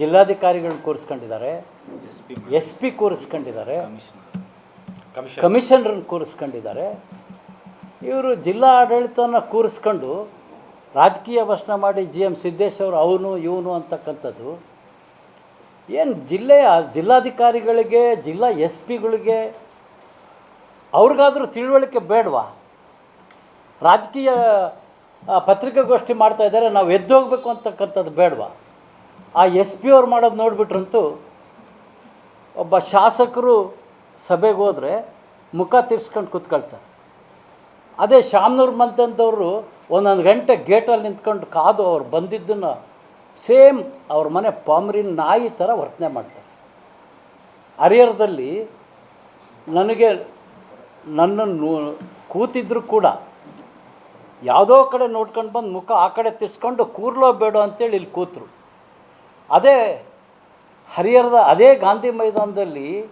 ಜಿಲ್ಲಾಧಿಕಾರಿಗಳನ್ನ ಕೂರಿಸ್ಕೊಂಡಿದ್ದಾರೆ. S P ಕೂರಿಸ್ಕೊಂಡಿದ್ದಾರೆ. ಕಮಿಷನರನ್ನು ಕೂರಿಸ್ಕೊಂಡಿದ್ದಾರೆ. ಇವರು ಜಿಲ್ಲಾ ಆಡಳಿತನ ಕೂರಿಸ್ಕೊಂಡು ರಾಜಕೀಯ ಭಾಷಣ ಮಾಡಿ ಜಿ ಎಂ ಸಿದ್ದೇಶ್ ಅವರು ಅವನು, ಇವನು ಅಂತಕ್ಕಂಥದ್ದು. ಏನು ಜಿಲ್ಲೆಯ ಜಿಲ್ಲಾಧಿಕಾರಿಗಳಿಗೆ, ಜಿಲ್ಲಾ ಎಸ್ ಪಿಗಳಿಗೆ ಅವ್ರಿಗಾದರೂ ತಿಳುವಳಿಕೆ ಬೇಡವಾ? ರಾಜಕೀಯ ಪತ್ರಿಕಾಗೋಷ್ಠಿ ಮಾಡ್ತಾ ಇದ್ದಾರೆ, ನಾವು ಎದ್ದೋಗ್ಬೇಕು ಅಂತಕ್ಕಂಥದ್ದು ಬೇಡವಾ? ಆ ಎಸ್ ಪಿ ಅವ್ರು ಮಾಡೋದು ನೋಡಿಬಿಟ್ರಂತೂ ಒಬ್ಬ ಶಾಸಕರು ಸಭೆಗೆ ಹೋದರೆ ಮುಖ ತಿರ್ಸ್ಕೊಂಡು ಕೂತ್ಕೊಳ್ತಾರೆ. ಅದೇ ಶಾಮನೂರು ಮಂತಂದವರು ಒಂದೊಂದು ಗಂಟೆ ಗೇಟಲ್ಲಿ ನಿಂತ್ಕೊಂಡು ಕಾದು ಅವ್ರು ಬಂದಿದ್ದನ್ನು ಸೇಮ್ ಅವ್ರ ಮನೆ ಪಾಮ್ರಿನ ನಾಯಿ ಥರ ವರ್ತನೆ ಮಾಡ್ತಾರೆ. ಹರಿಹರದಲ್ಲಿ ನನಗೆ ನನ್ನನ್ನು ಕೂತಿದ್ರು ಕೂಡ ಯಾವುದೋ ಕಡೆ ನೋಡ್ಕೊಂಡು ಬಂದು ಮುಖ ಆ ಕಡೆ ತಿರ್ಸ್ಕೊಂಡು ಕೂರ್ಲೋ ಬೇಡ ಅಂತೇಳಿ ಇಲ್ಲಿ ಕೂತರು. ಅದೇ ಹರಿಹರದ ಅದೇ ಗಾಂಧಿ ಮೈದಾನದಲ್ಲಿ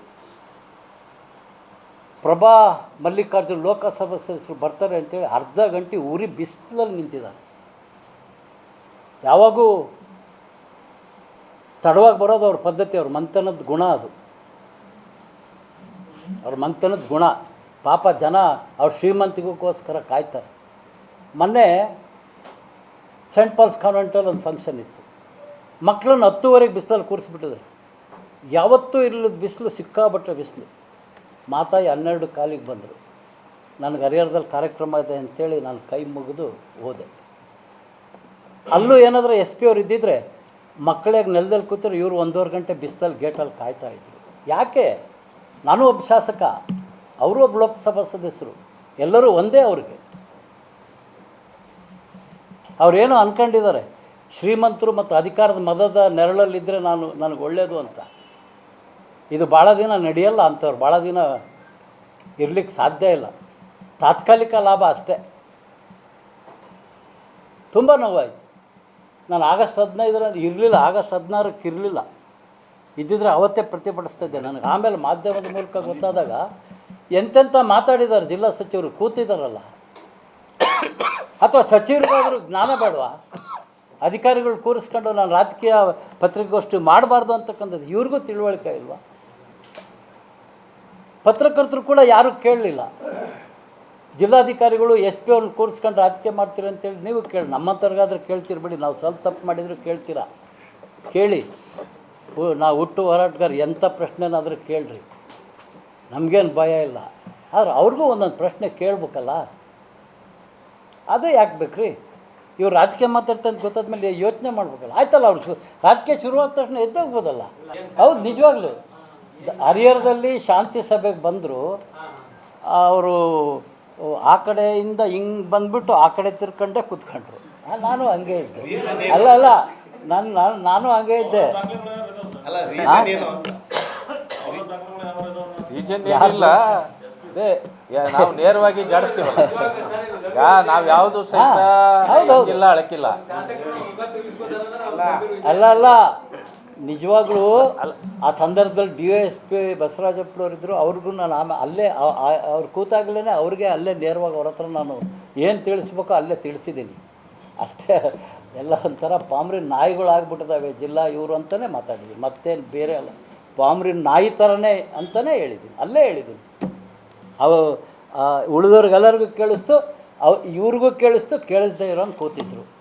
ಪ್ರಭಾ ಮಲ್ಲಿಕಾರ್ಜುನ್ ಲೋಕಸಭಾ ಸದಸ್ಯರು ಬರ್ತಾರೆ ಅಂತೇಳಿ ಅರ್ಧ ಗಂಟೆ ಉರಿ ಬಿಸಿಲಲ್ಲಿ ನಿಂತಿದ್ದಾರೆ. ಯಾವಾಗೂ ತಡವಾಗಿ ಬರೋದು ಅವ್ರ ಪದ್ಧತಿ, ಅವ್ರ ಮಂಥನದ ಗುಣ ಅದು. ಅವ್ರ ಮಂಥನದ ಗುಣ. ಪಾಪ ಜನ ಅವ್ರ ಶ್ರೀಮಂತಿಗೋಸ್ಕರ ಕಾಯ್ತಾರೆ. ಮೊನ್ನೆ ಸೆಂಟ್ ಪಾಲ್ಸ್ ಕಾನ್ವೆಂಟಲ್ಲಿ ಒಂದು ಫಂಕ್ಷನ್ ಇತ್ತು. ಮಕ್ಕಳನ್ನ ಹತ್ತುವರೆಗೆ ಬಿಸಿಲಲ್ಲಿ ಕೂರಿಸ್ಬಿಟ್ಟಿದ್ದಾರೆ. ಯಾವತ್ತೂ ಇಲ್ಲದ ಬಿಸಿಲು ಸಿಕ್ಕಾಬಟ್ಟೆ ಬಿಸಿಲು. ಮಾತಾಯಿ ಹನ್ನೆರಡು ಕಾಲಿಗೆ ಬಂದರು. ನನಗೆ ಹರಿಹರದಲ್ಲಿ ಕಾರ್ಯಕ್ರಮ ಇದೆ ಅಂತೇಳಿ ನಾನು ಕೈ ಮುಗಿದು ಹೋದೆ. ಅಲ್ಲೂ ಏನಾದರೂ ಎಸ್ ಪಿ ಅವ್ರು ಇದ್ದಿದ್ರೆ ಮಕ್ಕಳಿಗೆ ನೆಲದಲ್ಲಿ ಕೂತರು ಇವರು ಒಂದೂವರೆ ಗಂಟೆ ಬಿಸಿಲಲ್ಲಿ ಗೇಟಲ್ಲಿ ಕಾಯ್ತಾ ಇದ್ರು. ಯಾಕೆ? ನಾನು ಒಬ್ಬ ಶಾಸಕ, ಅವರು ಒಬ್ಬ ಲೋಕಸಭಾ ಸದಸ್ಯರು, ಎಲ್ಲರೂ ಒಂದೇ ಅವ್ರಿಗೆ. ಅವರೇನು ಅಂದ್ಕೊಂಡಿದ್ದಾರೆ ಶ್ರೀಮಂತರು ಮತ್ತು ಅಧಿಕಾರದ ಮದದ ನೆರಳಲ್ಲಿದ್ದರೆ ನಾನು ನನಗೆ ಒಳ್ಳೆಯದು ಅಂತ. ಇದು ಭಾಳ ದಿನ ನಡೆಯಲ್ಲ ಅಂಥವ್ರು, ಭಾಳ ದಿನ ಇರಲಿಕ್ಕೆ ಸಾಧ್ಯ ಇಲ್ಲ. ತಾತ್ಕಾಲಿಕ ಲಾಭ ಅಷ್ಟೇ. ತುಂಬ ನೋವಾಯಿತು. ನಾನು ಆಗಸ್ಟ್ ಹದಿನೈದರಂದು ಇರಲಿಲ್ಲ, ಆಗಸ್ಟ್ ಹದಿನಾರಕ್ಕೆ ಇರಲಿಲ್ಲ. ಇದ್ದಿದ್ರೆ ಅವತ್ತೇ ಪ್ರತಿಭಟಿಸ್ತಿದ್ದೆ. ನನಗೆ ಆಮೇಲೆ ಮಾಧ್ಯಮದ ಮೂಲಕ ಗೊತ್ತಾದಾಗ ಎಂತೆಂಥ ಮಾತಾಡಿದ್ದಾರೆ ಜಿಲ್ಲಾ ಸಚಿವರು, ಕೂತಿದ್ದಾರಲ್ಲ. ಅಥವಾ ಸಚಿವರಿಗಾದರೂ ಜ್ಞಾನ ಬೇಡವಾ? ಅಧಿಕಾರಿಗಳು ಕೂರಿಸ್ಕೊಂಡು ನಾನು ರಾಜಕೀಯ ಪತ್ರಿಕಾಗೋಷ್ಠಿ ಮಾಡಬಾರ್ದು ಅಂತಕ್ಕಂಥದ್ದು ಇವ್ರಿಗೂ ತಿಳುವಳಿಕೆ ಇಲ್ವಾ? ಪತ್ರಕರ್ತರು ಕೂಡ ಯಾರೂ ಕೇಳಲಿಲ್ಲ. ಜಿಲ್ಲಾಧಿಕಾರಿಗಳು, ಎಸ್ ಪಿ ಅವ್ರನ್ನ ಕೂರಿಸ್ಕೊಂಡು ರಾಜಕೀಯ ಮಾಡ್ತೀರಿ ಅಂತೇಳಿ ನೀವು ಕೇಳಿ. ನಮ್ಮಂಥವ್ರಿಗಾದ್ರೆ ಕೇಳ್ತೀರಿ ಬಿಡಿ ನಾವು ಸ್ವಲ್ಪ ತಪ್ಪು ಮಾಡಿದ್ರು ಕೇಳ್ತೀರಾ? ಕೇಳಿ. ನಾವು ಹುಟ್ಟು ಹೋರಾಟಗಾರ, ಎಂಥ ಪ್ರಶ್ನೆನಾದರೂ ಕೇಳ್ರಿ. ನಮಗೇನು ಭಯ ಇಲ್ಲ. ಆದ್ರೆ ಅವ್ರಿಗೂ ಒಂದೊಂದು ಪ್ರಶ್ನೆ ಕೇಳ್ಬೇಕಲ್ಲ. ಅದು ಯಾಕೆ ಬೇಕ್ರಿ? ಇವ್ರು ರಾಜಕೀಯ ಮಾತಾಡ್ತಾನೆ ಗೊತ್ತಾದ್ಮೇಲೆ ಯೋಚನೆ ಮಾಡ್ಬೇಕಲ್ಲ. ಆಯ್ತಲ್ಲ ಅವ್ರು ಶು ರಾಜಕೀಯ ಶುರುವಾದ ತಕ್ಷಣ ಎದ್ದೋಗ್ಬೋದಲ್ಲ? ಹೌದು ನಿಜವಾಗ್ಲೂ. ದ- ಹರಿಹರದಲ್ಲಿ ಶಾಂತಿ ಸಭೆಗೆ ಬಂದರು. ಅವರು ಆ ಕಡೆಯಿಂದ ಹಿಂಗೆ ಬಂದ್ಬಿಟ್ಟು ಆ ಕಡೆ ತಿರ್ಕೊಂಡೆ ಕೂತ್ಕೊಂಡ್ರು. ನಾನು ಹಂಗೆ ಇದ್ದೆ. ಅಲ್ಲ ಅಲ್ಲ ನಾನು ನಾನು ನಾನು ಹಂಗೆ ಇದ್ದೆ. ರೀಸನ್ ಏನಿಲ್ಲ. ಅದೇ ಯಾ- ನಾವು ನೇರವಾಗಿ ಜಾಡಿಸ್ತೀವಲ್ಲ. ಈಗ ನಾವ್ ಯಾವ್ದು ಸಹಿತ ಹೌದೌದು. ಇಲ್ಲ ಅಳಕಿಲ್ಲ. ಅಲ್ಲ ಅಲ್ಲ. ನಿಜವಾಗ್ಲೂ ಆ ಸಂದರ್ಭದಲ್ಲಿ ಡಿ ಎಸ್ ಪಿ ಬಸವರಾಜಪ್ಪನವ್ರು ಇದ್ದರು ಅವ್ರಿಗೂ ನಾನು ಆಮೇಲೆ ಅಲ್ಲೇ ಆ- ಆ- ಅವ್ರು ಕೂತಾಗಲೇ ಅವ್ರಿಗೆ ಅಲ್ಲೇ ನೇರವಾಗಿ ಅವ್ರ ಹತ್ರ ನಾನು ಏನು ತಿಳಿಸ್ಬೇಕೋ ಅಲ್ಲೇ ತಿಳಿಸಿದ್ದೀನಿ. ಅಷ್ಟೇ ಎಲ್ಲ ಒಂಥರ ಪಾಮ್ರಿನ ನಾಯಿಗಳಾಗ್ಬಿಟ್ಟಿದ್ದಾವೆ ಜಿಲ್ಲಾ ಇವರು ಅಂತಲೇ ಮಾತಾಡಿದ್ದೀನಿ. ಮತ್ತೇನು ಬೇರೆ ಅಲ್ಲ. ಪಾಮ್ರಿನ ನಾಯಿ ಥರನೇ ಅಂತಲೇ ಹೇಳಿದ್ದೀನಿ. ಅಲ್ಲೇ ಹೇಳಿದ್ದೀನಿ. ಅವು ಉಳಿದವ್ರಿಗೆಲ್ಲರಿಗೂ ಕೇಳಿಸ್ತು. ಅವ್ ಇವ್ರಿಗೂ ಕೇಳಿಸ್ತು ಕೇಳಿಸ್ದೇ ಇರೋನು ಕೂತಿದ್ರು.